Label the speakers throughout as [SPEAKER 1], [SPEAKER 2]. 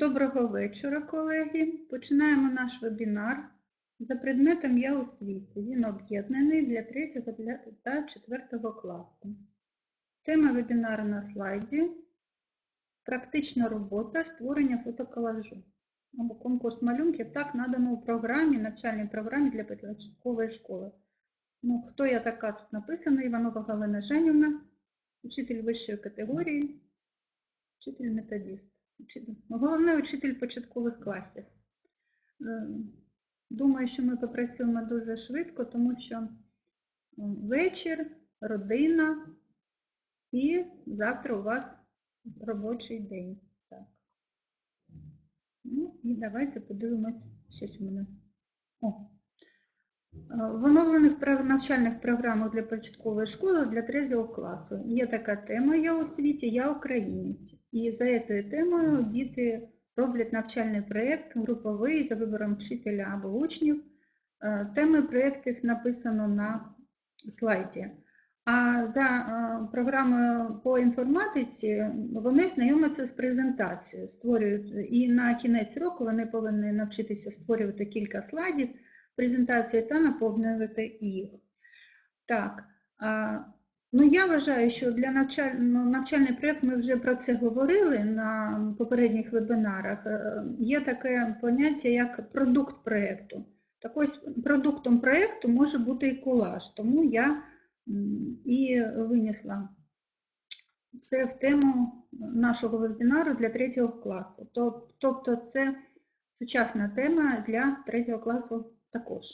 [SPEAKER 1] Доброго вечора, колеги. Починаємо наш вебінар за предметом Я у світі. Він об'єднаний для 3 та 4 класу. Тема вебінару на слайді Практична робота створення фотоколажу або конкурс малюнків. Так надано у програмі, навчальній програмі для початкової школи. Ну, Хто я така тут написано? Іванова Галина Женівна, учитель вищої категорії, вчитель методист. Головний учитель початкових класів. Е, Думаю, що ми попрацюємо дуже швидко, тому що вечір, родина і завтра у вас робочий день. Так. Ну і давайте подивимось, щось у мене. О. Е, В оновлених навчальних програмах для початкової школи для третього класу є така тема Я у світі, я українець. І за цією темою діти роблять навчальний проєкт груповий за вибором вчителя або учнів. Е, Теми проєктів написано на слайді. А за е, програмою по інформатиці вони знайомляться з презентацією, створюють і на кінець року вони повинні навчитися створювати кілька слайдів презентації та наповнювати їх. Так, ну я вважаю, що для навчаль... ну, навчальний проєкт ми вже про це говорили на попередніх вебінарах. Е, Є таке поняття як продукт проєкту. Так ось продуктом проєкту може бути і колаж, тому я і винесла це в тему нашого вебінару для третього класу. Тобто це сучасна тема для третього класу також.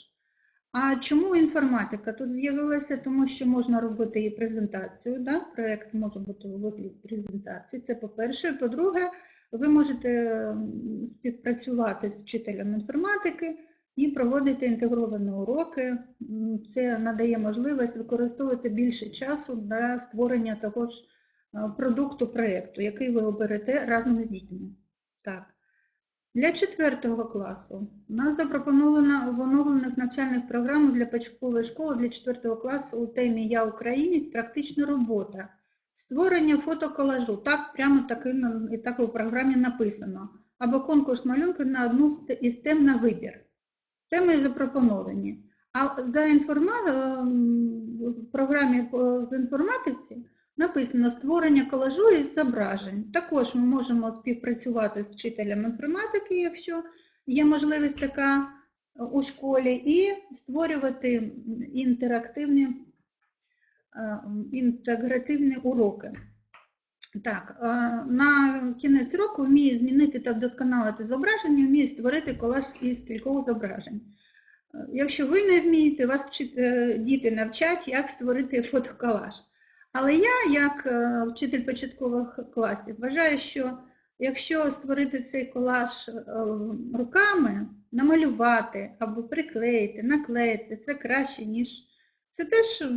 [SPEAKER 1] А чому інформатика? Тут з'явилася, тому що можна робити і презентацію, да? проєкт може бути у вигляді презентації, це по-перше. По-друге, ви можете співпрацювати з вчителем інформатики і проводити інтегровані уроки. Це надає можливість використовувати більше часу для створення того ж е, продукту проєкту, який ви оберете разом з дітьми. Так. Для четвертого класу у нас запропоновано в оновлених навчальних програмах для початкової школи для четвертого класу у темі Я українець практична робота. Створення фотоколажу. Так, прямо таки і так у програмі написано. Або конкурс малюнки на одну із тем на вибір. Теми запропоновані. А за інформа... ем, в програмі з інформатиці написано створення колажу із зображень. Також ми можемо співпрацювати з вчителем інформатики, якщо є можливість така е, у школі, і створювати інтерактивні, е, інтегративні уроки. Так, е, на кінець року вміє змінити та вдосконалити зображення, вміє створити колаж із кількох зображень. Якщо ви не вмієте, вас діти навчать, як створити фотоколаж. Але я, як е, вчитель початкових класів, вважаю, що якщо створити цей колаж е, руками, намалювати або приклеїти, наклеїти, це краще, ніж це теж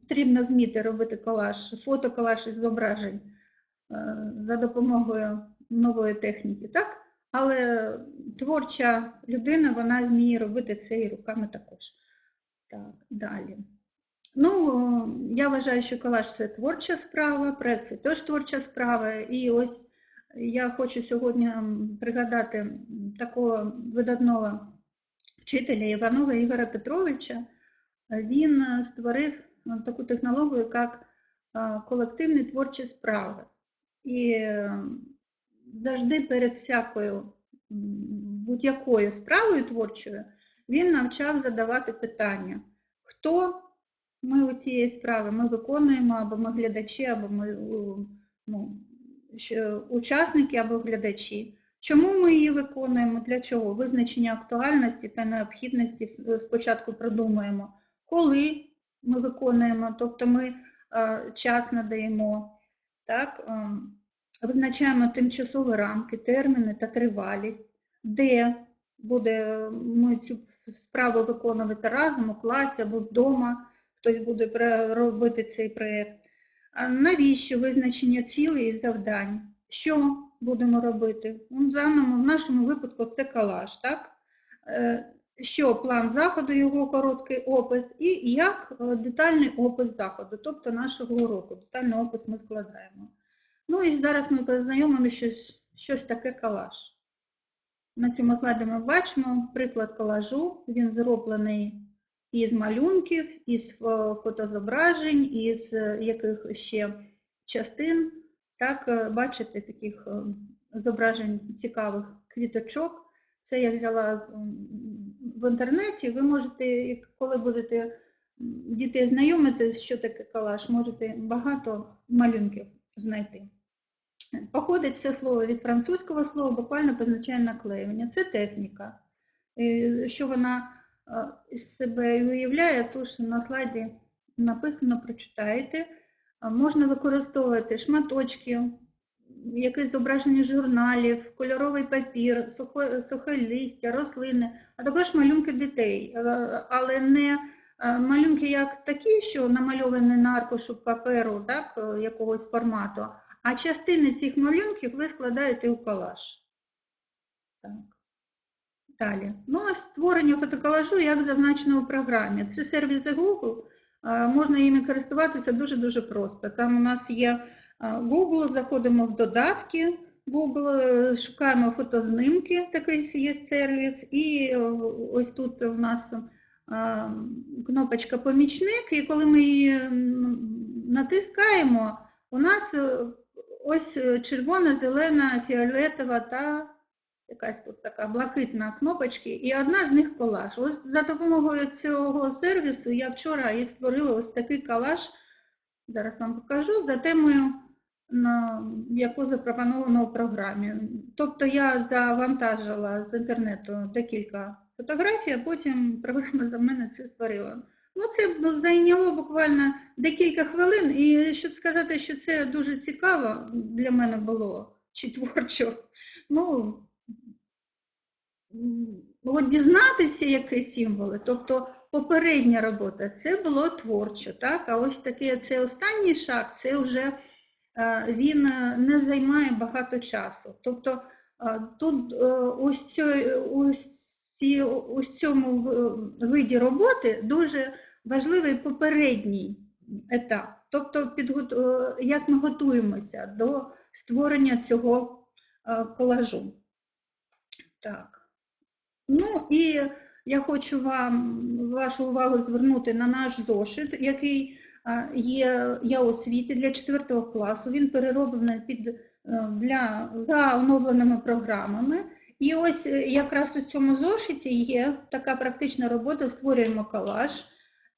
[SPEAKER 1] потрібно вміти робити колаж, фотоколаж із зображень е, за допомогою нової техніки, так? Але творча людина, вона вміє робити це і руками також. Так, далі. Ну, е, я вважаю, що колаж це творча справа, проект це теж творча справа. І ось я хочу сьогодні пригадати такого видатного вчителя Іванова Ігоря Петровича. Він е, створив е, таку технологію, як колективні творчі справи. І завжди перед всякою будь-якою справою творчою він навчав задавати питання, хто ми у цієї справи, ми виконуємо, або ми глядачі, або ми ну, учасники або глядачі. Чому ми її виконуємо? Для чого? Визначення актуальності та необхідності е, спочатку продумаємо, коли ми виконуємо, тобто ми е, час надаємо, так? е, визначаємо тимчасові рамки, терміни та тривалість, де буде ми цю справу виконувати разом у класі або вдома, хтось буде робити цей проєкт. Навіщо визначення цілей і завдань? Що будемо робити? Ну, В даному, в нашому випадку це колаж, так? Е, Що план заходу, його короткий опис, і як е, детальний опис заходу, тобто нашого уроку. Детальний опис ми складаємо. Ну і зараз ми познайомимося з щось таке колаж. На цьому слайді ми бачимо приклад колажу. Він зроблений із малюнків, із фо- фотозображень, із е, яких ще частин. Так, е, бачите таких е, зображень цікавих квіточок. Це я взяла в інтернеті. Ви можете, коли будете дітей знайомити, що таке колаж, можете багато малюнків знайти. Походить це слово від французького слова, буквально позначає наклеювання. Це техніка. Що вона із себе виявляє, то що на слайді написано, прочитаєте. Можна використовувати шматочки, якесь зображення журналів, кольоровий папір, сухе, листя, рослини, а також малюнки дітей. Але не малюнки як такі, що намальовані на аркушу паперу, так, е, якогось формату, а частини цих малюнків ви складаєте у колаж. Так. Далі. Ну, а створення фотоколажу, як зазначено у програмі. Це сервіси Google. Можна їми користуватися дуже-дуже просто. Там у нас є Google, заходимо в додатки, Google, е, шукаємо фотознимки, такий є сервіс, і е, ось тут у нас е, кнопочка помічник, і коли ми її натискаємо, у нас ось червона, зелена, фіолетова та якась тут така блакитна кнопочки, і одна з них колаж. Ось за допомогою цього сервісу я вчора і створила ось такий колаж. Зараз вам покажу за темою, яку запропоновано у програмі. Тобто я завантажила з інтернету декілька фотографій, а потім програма за мене це створила. Ну, це зайняло буквально декілька хвилин, і щоб сказати, що це дуже цікаво для мене було чи творчо. Ну, от дізнатися, які символи, тобто попередня робота, це було творчо, так? А ось такий це останній шаг, це вже е, він е, не займає багато часу. Тобто е, тут ось, цьо- ось, ось цьому виді роботи дуже важливий попередній етап. Тобто, як ми готуємося до створення цього колажу. Так. Ну і я хочу вам вашу увагу звернути на наш зошит, який є я освіти для 4 класу. Він перероблений під, е, для, за оновленими програмами. І ось е, якраз у цьому зошиті є така практична робота «Створюємо колаж».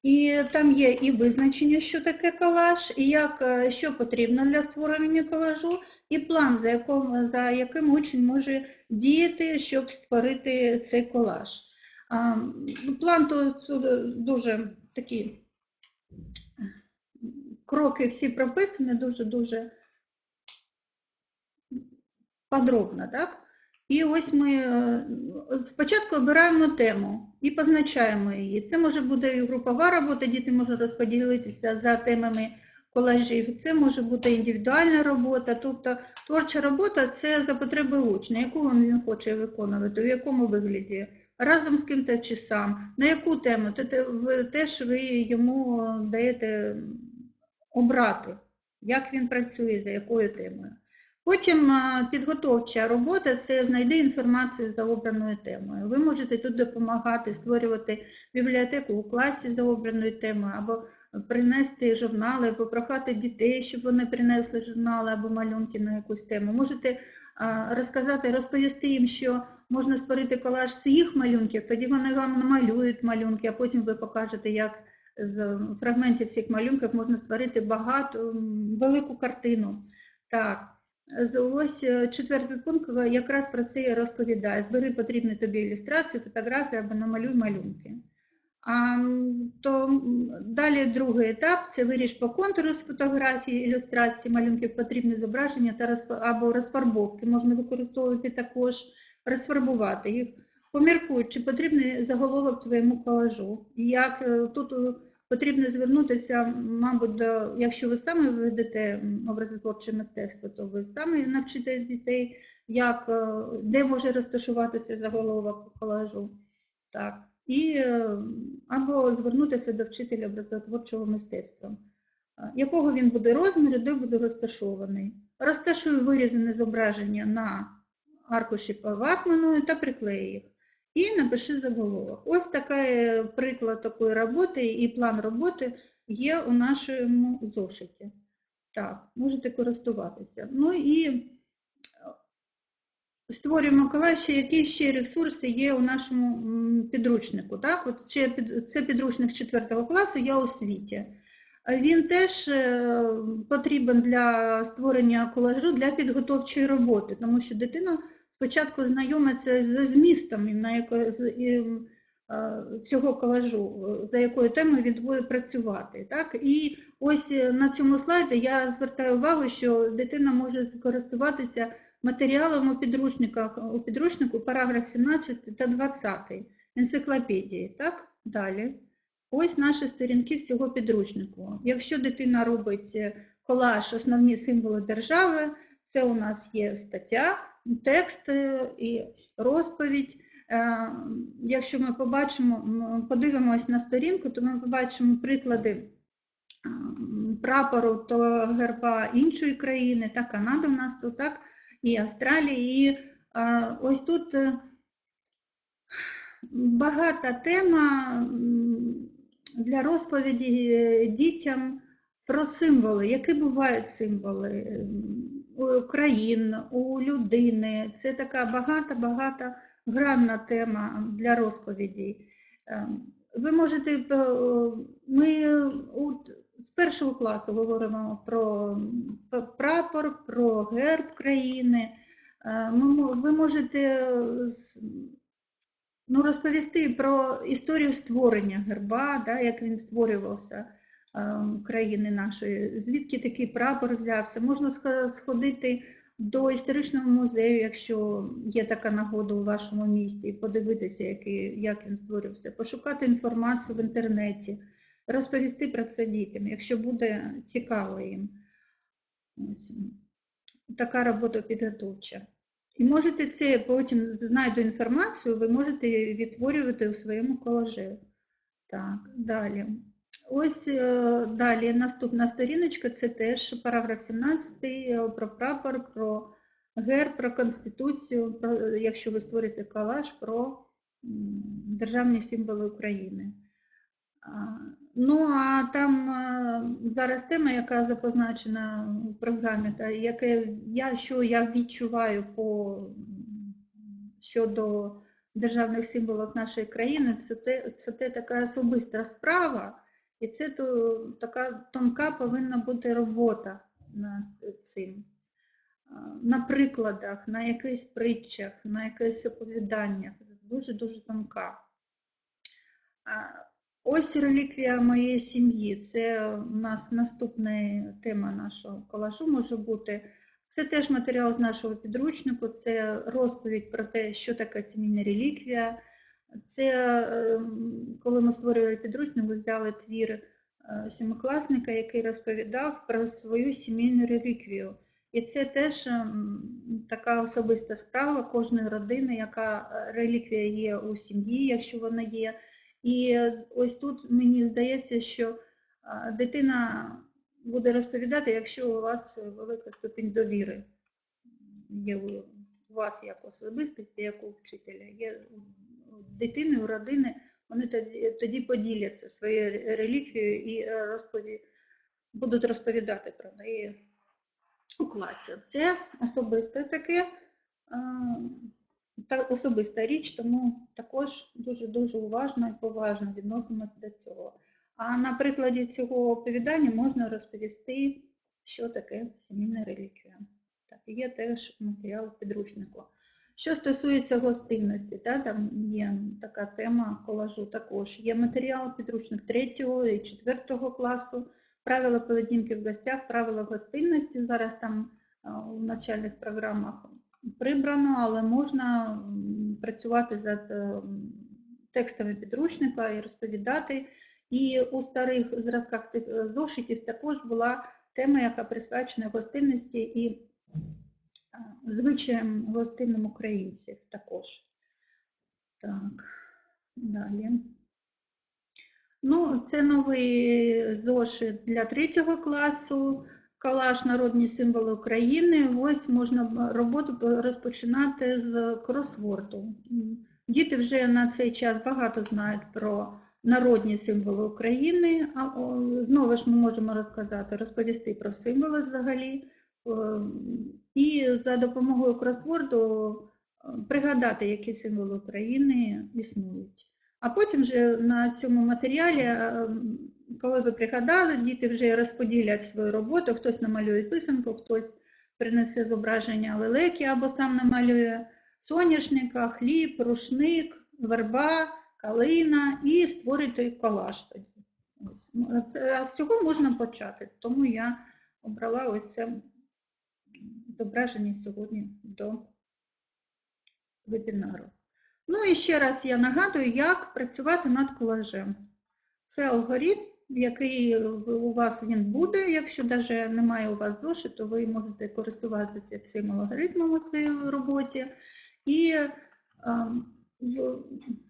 [SPEAKER 1] І там є і визначення, що таке колаж, і як, е, що потрібно для створення колажу, і план, за яким, за яким учень може діяти, щоб створити цей колаж. Ну, План тут дуже такі кроки всі прописані, дуже-дуже подробно, так? І ось ми е, спочатку обираємо тему і позначаємо її. Це може бути групова робота, діти можуть розподілитися за темами колажів. Це може бути індивідуальна робота, тобто творча робота це за потреби учня, яку він хоче виконувати, в якому вигляді, разом з ким-то чи сам, на яку тему, теж ви йому даєте обрати, як він працює, за якою темою. Потім підготовча робота це знайди інформацію за обраною темою. Ви можете тут допомагати створювати бібліотеку у класі за обраною темою, або принести журнали, попрохати дітей, щоб вони принесли журнали або малюнки на якусь тему. Можете розказати, розповісти їм, що можна створити колаж з їх малюнків, тоді вони вам намалюють малюнки, а потім ви покажете, як з фрагментів цих малюнків можна створити багато, велику картину. Так. Ось е, четвертий пункт е, якраз про це і розповідає. Збери потрібні тобі ілюстрації, фотографії або намалюй малюнки. То далі другий етап це виріж по контуру з фотографії, ілюстрації, малюнків, потрібні зображення та розфа- або розфарбовки. Можна використовувати також, розфарбувати їх. Поміркуй, чи потрібний заголовок твоєму колажу. Як е, тут е, потрібно звернутися, мабуть, до, якщо ви саме ведете образотворче мистецтво, то ви саме навчите дітей, як, е, де може розташуватися заголовок колажу. Так. І, е, або звернутися до вчителя образотворчого мистецтва. якого він буде розміру, де буде розташований. Розташую вирізане зображення на аркуші ватману та приклею їх. І напиши заголовок. Ось такий приклад такої роботи і план роботи є у нашому зошиті. Так, можете користуватися. Ну і е, створюємо класі, які ще ресурси є у нашому підручнику. Так? От це підручник 4 класу, я у світі. Він теж е, потрібен для створення колажу для підготовчої роботи, тому що дитина спочатку знайомиться з змістом на яко- з- е, цього колажу, е, за якою темою він буде працювати. Так? І ось на цьому слайді я звертаю увагу, що дитина може скористуватися матеріалом у підручниках, у підручнику параграф 17 та 20 енциклопедії. Так? Далі. Ось наші сторінки з цього підручнику. Якщо дитина робить е, колаж основні символи держави, це у нас є стаття, текст е, і розповідь. Е, Якщо ми побачимо, подивимось на сторінку, то ми побачимо приклади прапору та герба іншої країни, та Канада у нас тут, так, і Австралії. І е, ось тут е, багата тема для розповіді е, дітям про символи, які бувають символи у країн, у людини. Це така багата-багата гранна тема для розповіді. Ем, Ви можете, ми першого класу говоримо про прапор, про герб країни. Е, Ви можете е, ну, розповісти про історію створення герба, да, як він створювався е, країни нашої, звідки такий прапор взявся. Можна сходити до історичного музею, якщо є така нагода у вашому місті, подивитися, як він створювався, пошукати інформацію в інтернеті, розповісти про це дітям, якщо буде цікаво їм. Така робота підготовча. І можете це потім знайду інформацію, ви можете відтворювати у своєму колажі. Так, далі. Ось е, далі наступна сторіночка це теж параграф 17 е, про прапор, про герб, про конституцію, про, якщо ви створите колаж, про державні символи України. Ну, а там е, зараз тема, яка запозначена в програмі, та яке я, що я відчуваю по щодо державних символів нашої країни, це те, це те така особиста справа, і це то, така тонка повинна бути робота над цим. На прикладах, на якихось притчах, на якихось оповіданнях. Дуже-дуже тонка. Ось реліквія моєї сім'ї. Це у нас наступна тема нашого колажу може бути. Це теж матеріал з нашого підручнику, це розповідь про те, що таке сімейна реліквія. Це е, коли ми створювали підручник, взяли твір е, сімикласника, який розповідав про свою сімейну реліквію. І це теж ем, така особиста справа кожної родини, яка е, реліквія є у сім'ї, якщо вона є. І е, ось тут мені здається, що дитина буде розповідати, якщо у вас велика ступінь довіри є у вас як особистості, як у вчителя, є дитини, у родини, вони тоді, поділяться своєю ре- реліквією і е, розпові... будуть розповідати про неї у класі. Це особисте таке. Та особиста річ, тому також дуже-дуже уважно і поважно відносимося до цього. А на прикладі цього оповідання можна розповісти, що таке сімейна реліквія. Так, є теж матеріал в підручнику. Що стосується гостинності, та, там є така тема колажу також. Є матеріал підручник 3 і 4 класу, правила поведінки в гостях, правила гостинності. Зараз там у навчальних програмах прибрано, але можна працювати за е, текстами підручника і розповідати. І у старих зразках е, зошитів також була тема, яка присвячена гостинності і е, звичаям гостинним українців також. Так, далі. Ну, це новий зошит для третього класу, колаж народні символи України. Ось можна роботу розпочинати з кросворду. Діти вже на цей час багато знають про народні символи України. А знову ж ми можемо розказати, розповісти про символи взагалі. Е, І за допомогою кросворду е, пригадати, які символи України існують. А потім вже на цьому матеріалі, е, коли ви пригадали, діти вже розподілять свою роботу, хтось намалює писанку, хтось принесе зображення лелеки або сам намалює соняшника, хліб, рушник, верба, калина і створить той колаж тоді. Ну, з цього можна почати, тому я обрала ось це зображення сьогодні до вебінару. Ну і ще раз я нагадую, як працювати над колажем. Це алгоритм, який у вас він буде. Якщо навіть немає у вас зошиту, ви можете користуватися цим алгоритмом у своїй роботі і ем,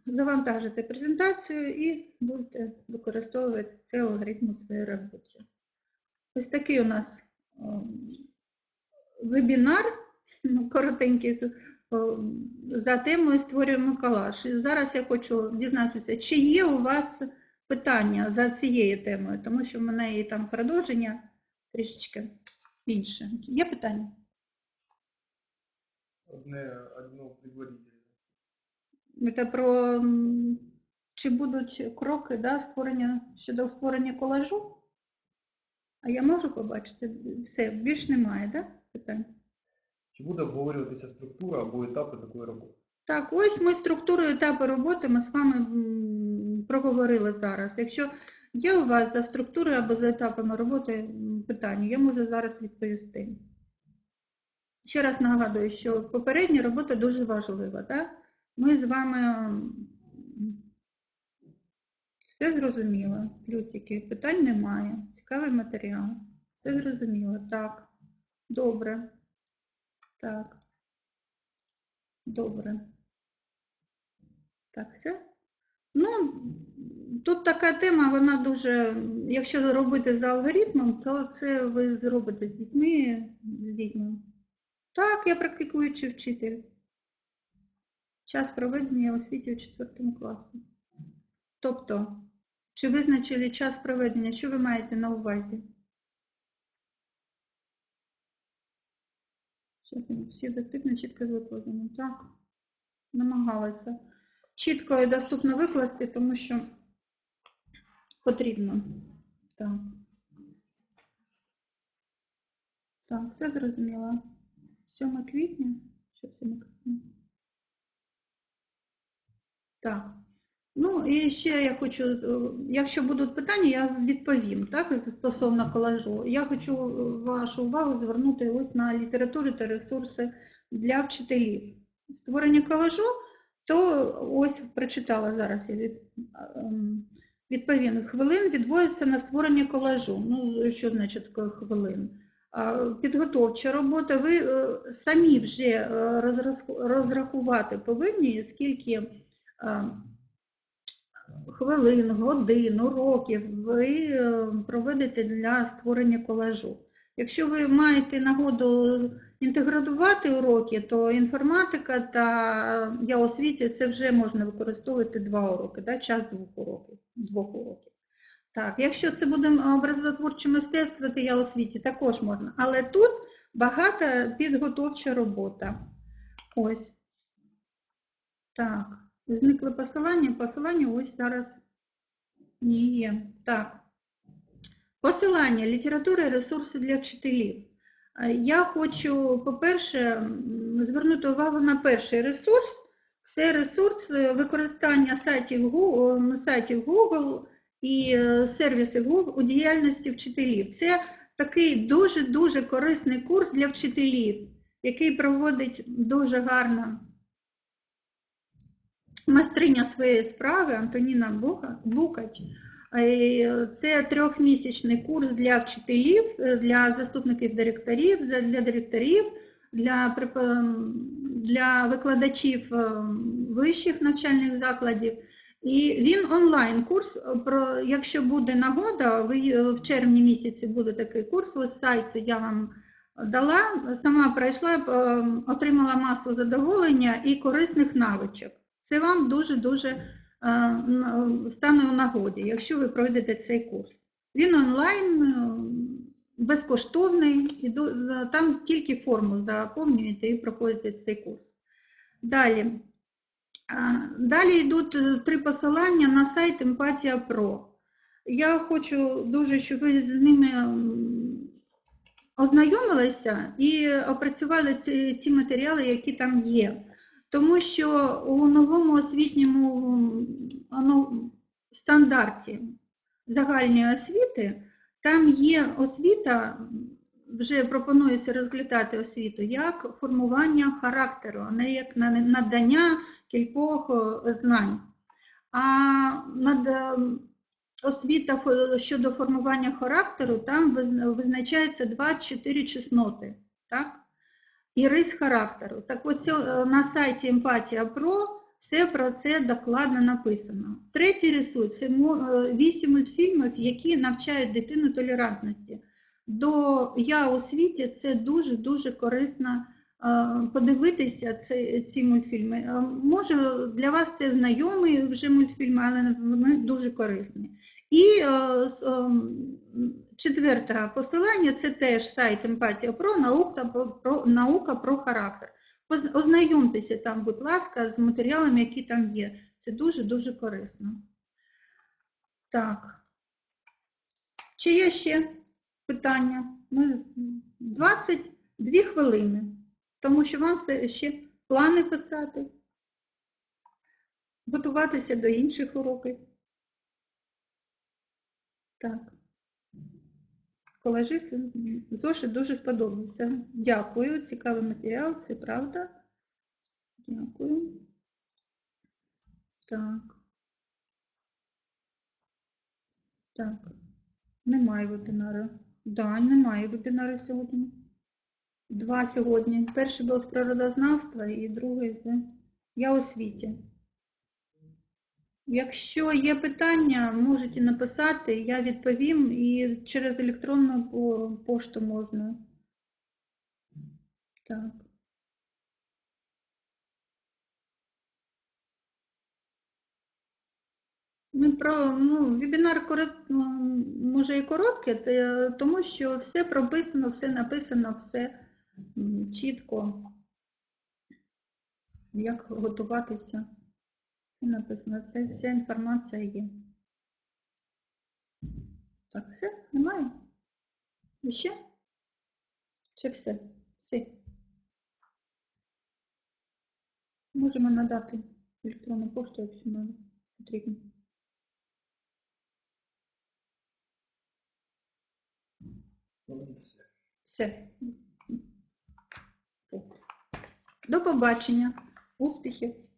[SPEAKER 1] завантажити презентацію і будете використовувати цей алгоритм у своїй роботі. Ось такий у нас ем, вебінар, ну, коротенький, за темою створюємо колаж. І зараз я хочу дізнатися, чи є у вас питання за цією темою, тому що в мене є там продовження трішечки інше. Є питання?
[SPEAKER 2] Одне, одно предварительно.
[SPEAKER 1] Це про чи будуть кроки да, створення щодо створення колажу? А я можу побачити? Все, більш немає, да? питань?
[SPEAKER 2] Чи буде обговорюватися структура або етапи такої роботи?
[SPEAKER 1] Так, ось ми структуру етапу роботи ми з вами проговорили зараз. Якщо є у вас за структурою або за етапами роботи питання, я можу зараз відповісти. Ще раз нагадую, що попередня робота дуже важлива. Так? Ми з вами все зрозуміло. Плюсики, питань немає. Цікавий матеріал. Все зрозуміло. Так. Добре. Так. Добре. Так, все. Ну, тут така тема, вона дуже, якщо робити за алгоритмом, то це ви зробите з дітьми, з дітьми. Так, я практикуючий вчитель. Час проведення у світі у 4 класі. Тобто, чи визначили час проведення, що ви маєте на увазі? Всі доступно, чітко викладено. Так, намагалася. Чітко і доступно викласти, тому що потрібно. Так. Так, все зрозуміло. 7 квітня. Що 7 квітня? Так. Ну і ще я хочу, е, якщо будуть питання, я відповім так, стосовно колажу. Я хочу е, вашу увагу звернути ось на літературу та ресурси для вчителів. Створення колажу, то ось прочитала зараз я від, ем, відповім. Хвилин відводиться на створення колажу. Ну, що значить хвилин? Підготовча робота. Ви е, самі вже е, розрахувати повинні, скільки е, хвилин, годин, уроків ви проведете для створення колажу. Якщо ви маєте нагоду інтегрувати уроки, то інформатика та я освіті це вже можна використовувати два уроки, да? час двох уроків. Двох уроків. Так, якщо це буде образотворче мистецтво, то я освіті також можна. Але тут багата підготовча робота. Ось. Так. Зникли посилання. Посилання ось зараз не є. Так. Посилання, література і ресурси для вчителів. Е, Я хочу, по-перше, звернути увагу на перший ресурс. Це ресурс е, використання сайтів Google, сайтів Google і е, сервісів Google у діяльності вчителів. Це такий дуже-дуже корисний курс для вчителів, який проводить дуже гарно майстриня своєї справи Антоніна Букач. Е, Це трьохмісячний курс для вчителів, е, для заступників директорів, для директорів, для, препо- для викладачів е, вищих навчальних закладів. І він онлайн курс. е, Про якщо буде нагода, ви в червні місяці буде такий курс. Ось сайт я вам дала. Сама пройшла, е, отримала масу задоволення і корисних навичок. Це вам дуже дуже стане у нагоді, якщо ви пройдете цей курс. Він онлайн, е, безкоштовний, і там тільки форму заповнюєте і проходите цей курс. Далі. Далі йдуть е, три посилання на сайт Емпатія Про. Я хочу дуже, щоб ви з ними ознайомилися і опрацювали ті матеріали, які там є. Тому що у новому освітньому ну, стандарті загальної освіти там є освіта, вже пропонується розглядати освіту як формування характеру, а не як надання кількох е, знань. А над е, освіта щодо формування характеру там визначається 2-4 чесноти, так? І рис характеру. Так от е, на сайті Емпатія Про все про це докладно написано. Третій ресурс це 8 мультфільмів, які навчають дитину толерантності. До я у світі це дуже-дуже корисно е, подивитися ці, ці мультфільми. Е, Може, для вас це знайомі вже мультфільми, але вони дуже корисні. І е, четверте посилання це теж сайт Емпатія Про, наука про, наука про характер. Ознайомтеся там, будь ласка, з матеріалами, які там є. Це дуже-дуже корисно. Так. Чи є ще питання? Ми 22 хвилини, тому що вам все ще плани писати, готуватися до інших уроків. Так. Колежист зошит дуже сподобався. Дякую, цікавий матеріал, це правда. Дякую. Так. Так. Немає вебінару. Да, немає вебінару сьогодні. Два сьогодні. Перший був з природознавства і другий з Я у світі. Якщо є питання, можете написати, я відповім і через електронну пошту можна. Так. Ми про ну, вебінар ну, може і короткий, тому що все прописано, все написано, все чітко. Як готуватися. Написано, все, вся інформація є. Так, все, немає? І ще? Чи все? Все. Можемо надати електронну пошту, якщо нам потрібно.
[SPEAKER 2] Все.
[SPEAKER 1] Все. До побачення. Успіхів.